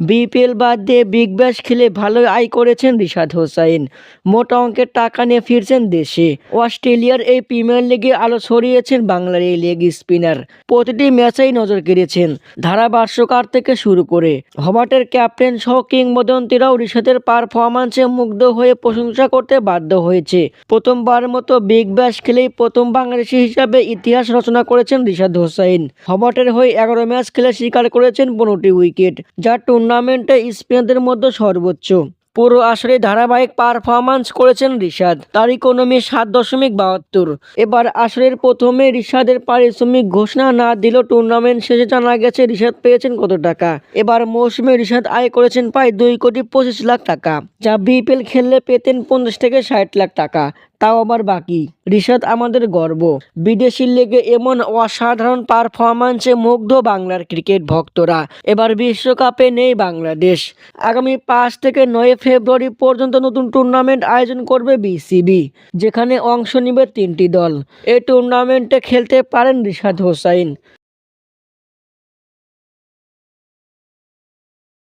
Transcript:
BPL বাদ দিয়ে Big Bash খেলে ভালো আয় করেছেন রিশাদ হোসাইন। মোটা অঙ্কের টাকা নিয়ে ফিরছেন দেশে। অস্ট্রেলিয়ার এই প্রিমিয়ার লিগে আলো ছড়িয়েছেন বাংলার এই লেগ স্পিনার। প্রতিটি ম্যাচেই নজর কেড়েছেন ধারাভাষ্যকার থেকে শুরু করে। হবাটের ক্যাপ্টেন সহ কিংবদন্তিরাও রিশাদের পারফরম্যান্সে মুগ্ধ হয়ে প্রশংসা করতে বাধ্য হয়েছে। প্রথমবারের মতো বিগ ব্যাশ খেলেই প্রথম বাংলাদেশি হিসাবে ইতিহাস রচনা করেছেন রিশাদ হোসাইন। হবাটের হয়ে এগারো ম্যাচ খেলে স্বীকার করেছেন পনেরোটি উইকেট, যা টুর্নামেন্টে স্পিনারদের মধ্যে সর্বোচ্চ। পুরো আসরে ধারাবাহিক পারফরম্যান্স করেছেন রিশাদ। তার ইকোনমি সাত দশমিক বাহাত্তর। এবার আসরের প্রথমে রিশাদের পারিশ্রমিক ঘোষণা না দিলেও টুর্নামেন্ট শেষে জানা গেছে রিশাদ পেয়েছেন কত টাকা। এবার মৌসুমে রিশাদ আয় করেছেন প্রায় দুই কোটি পঁচিশ লাখ টাকা। যা বিপিএল খেললে পেতেন পঞ্চাশ থেকে ষাট লাখ টাকা। তাও আবার বাকি। রিশাদ আমাদের গর্ব। বিদেশি লেগে এমন অসাধারণ পারফরম্যান্সে মুগ্ধ বাংলার ক্রিকেট ভক্তরা। এবার বিশ্বকাপে নেই বাংলাদেশ। আগামী পাঁচ থেকে নয় ফেব্রুয়ারি পর্যন্ত নতুন টুর্নামেন্ট আয়োজন করবে বিসিবি যেখানে অংশ নেবে তিনটি দল। এই টুর্নামেন্টে খেলতে পারেন রিশাদ হোসাইন।